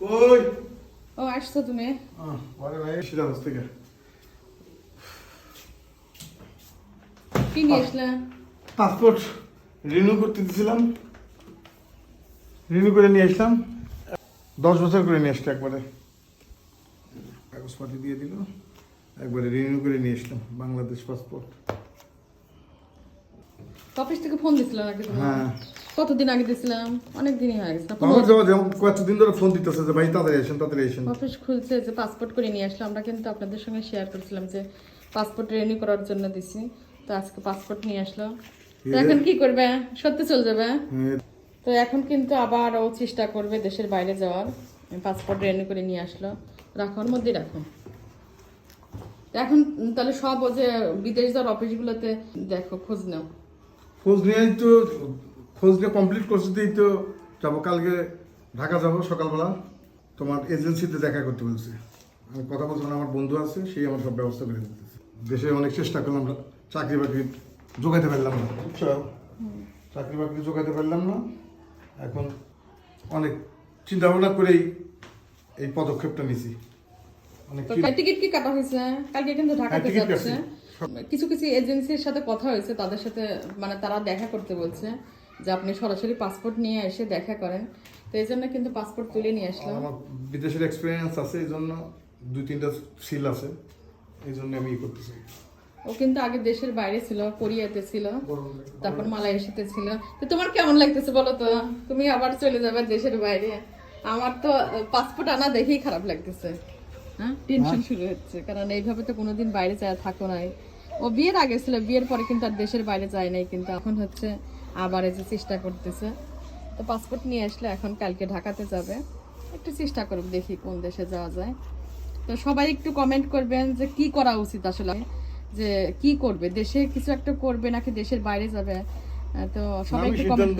ওই। ও আসছো তুমি? আরে ভাই সিরাজ থেকে। কি নিয়ে আসলে? পাসপোর্ট রিনিউ করতে দিয়েছিলাম রিনিউ করে নিয়ে আসলাম। দশ বছর করে নিয়ে আসলো একবারে। কাগজপাতি দিয়ে দিল। একবারে রিনিউ করে নিয়ে আসলাম বাংলাদেশ পাসপোর্ট। অফিস থেকে ফোন দিছিল নাকি হ্যাঁ। কতদিন আগে দিছিলাম অনেক দিনই হয়ে গেছে। আমার যাওয়া যেমন কয়েকদিন ধরে ফোন দিতেছে যে ভাই তাড়াতাড়ি আসেন তাড়াতাড়ি আসেন। অফিস খুলছে যে পাসপোর্ট করে নিয়ে আসলো আমরা কিন্তু আপনাদের সঙ্গে শেয়ার করেছিলাম যে পাসপোর্ট রেনিউ করার জন্য দিছি। তো আজকে পাসপোর্ট নিয়ে আসলো তো এখন কি করবে? সত্যি চলে যাবে? হ্যাঁ, তো এখন কিন্তু আবার ও চেষ্টা করবে দেশের বাইরে যাওয়ার। পাসপোর্ট রেনিউ করে নিয়ে আসলো। রাখার মধ্যেই রাখুন এখন তাহলে সব ও যে বিদেশ যাওয়ার অফিসগুলোতে দেখো খোঁজ নাও। খোঁজ নিয়ে তো খোঁজ নিয়ে কমপ্লিট করতে দিই তো যাব কালকে ঢাকা যাব সকালবেলা। তোমার এজেন্সিতে দেখা করতে বলছে। আমি কথা বলছিলাম আমার বন্ধু আছে সেই আমার সব ব্যবস্থা করে দিতেছে। দেশে অনেক চেষ্টা করলাম চাকরি বাকরি জোগাইতে পারলাম না। বুঝছ? চাকরি বাকরি জোগাইতে পারলাম না। এখন অনেক চিন্তা ভাবনা করেই এই পদক্ষেপটা নিছি। অনেক টিকিট কি কাটা হয়েছে? কালকে কিন্তু ঢাকাতে হ্যাঁ, যাচ্ছে। কিছু কিছু এজেন্সির সাথে কথা হয়েছে তাদের সাথে মানে তারা দেখা করতে বলছে। যে আপনি সরাসরি পাসপোর্ট নিয়ে এসে দেখা করেন। তো এই জন্য কিন্তু পাসপোর্ট তুলে নিয়ে আসলাম। আমার বিদেশের এক্সপিরিয়েন্স আছে এই জন্য দুই তিনটা সিল আছে এই জন্য আমি করতেছি। ও কিন্তু আগে দেশের বাইরে ছিল কোরিয়াতে ছিল তারপর মালয়েশিয়াতে ছিল। তো তোমার কেমন লাগতেছে বলো তো? তুমি আবার চলে যাবে দেশের বাইরে। আমার তো পাসপোর্ট আনা দেখেই খারাপ লাগতেছে। হ্যাঁ? টেনশন শুরু হচ্ছে কারণ এইভাবে তো কোনোদিন বাইরে যায় থাকো নাই। ও বিয়ের আগে ছিল বিয়ের পরে কিন্তু আর দেশের বাইরে যায় নাই কিন্তু এখন হচ্ছে আবার এই যে চেষ্টা করতেছে। তো পাসপোর্ট নিয়ে আসলে এখন কালকে ঢাকাতে যাবে। একটু চেষ্টা করব দেখি কোন দেশে যাওয়া যায়। তো সবাই একটু কমেন্ট করবেন যে কি করা উচিত আসলে? যে কি করবে? দেশে কিছু একটা করবে নাকি দেশের বাইরে যাবে? তো সবাই একটু কমেন্ট।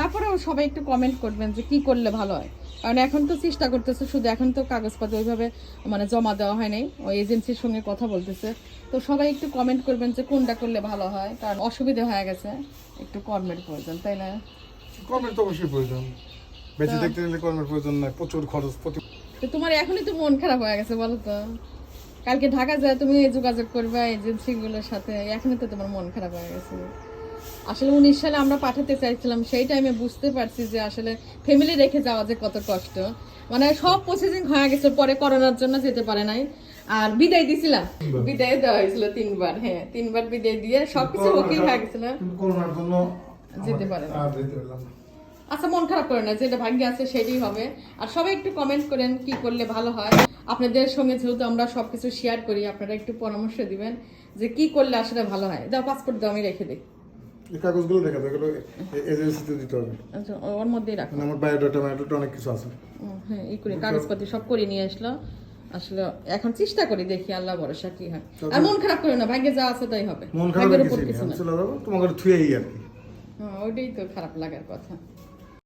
তারপরেও সবাই একটু কমেন্ট করবেন যে কি করলে ভালো হয়। কারণ এখন তো চেষ্টা করতেছে শুধু এখন তো কাগজপত্র ওইভাবে মানে জমা দেওয়া হয় নাই ওই এজেন্সির সঙ্গে কথা বলতেছে। তো সবাই একটু কমেন্ট করবেন যে কোনটা করলে ভালো হয় কারণ অসুবিধা হয়ে গেছে। একটু প্রয়োজন তাই না? কর্মের তো অবশ্যই প্রয়োজন। বেঁচে দেখতে গেলে প্রয়োজন নাই প্রচুর খরচ তো তোমার এখনই তো মন খারাপ হয়ে গেছে বলো তো। কালকে ঢাকা যায় তুমি যোগাযোগ করবে এজেন্সিগুলোর সাথে এখনই তো তোমার মন খারাপ হয়ে গেছে। আসলে উনিশ সালে আমরা পাঠাতে চাইছিলাম সেই টাইমে বুঝতে পারছি যে আসলে ফ্যামিলি রেখে যাওয়া যে কত কষ্ট। মানে সব প্রসেসিং হয়ে গেছে পরে করোনার জন্য যেতে পারে নাই। আর বিদায় দিছিলাম বিদায় দেওয়া হয়েছিল তিনবার হ্যাঁ তিনবার বিদায় দিয়ে সবকিছু ওকে হয়ে গেছিল। যেতে পারে আচ্ছা মন খারাপ করে না যেটা ভাগ্যে আছে সেটাই হবে। আর সবাই একটু কমেন্ট করেন কি করলে ভালো হয়। আপনাদের সঙ্গে যেহেতু আমরা সবকিছু শেয়ার করি আপনারা একটু পরামর্শ দিবেন যে কি করলে আসলে ভালো হয়। দাও পাসপোর্ট দাও আমি রেখে দিই। কাগজগুলো যায় এগুলো এজেন্সিতে দিতে হবে। আচ্ছা ওর মধ্যেই রাখো। মানে আমার বায়োডাটা বায়োডাটা অনেক কিছু আছে। হ্যাঁ ই করে কাগজপত্র সব করে নিয়ে আসলো। আসলে এখন চেষ্টা করি দেখি আল্লাহ ভরসা কি হয়। আর মন খারাপ করো না ভাগ্যে যা আছে তাই হবে। মন খারাপ কিছু না তোমাকে থুয়েই আর কি। হ্যাঁ, ওইটাই তো খারাপ লাগার কথা।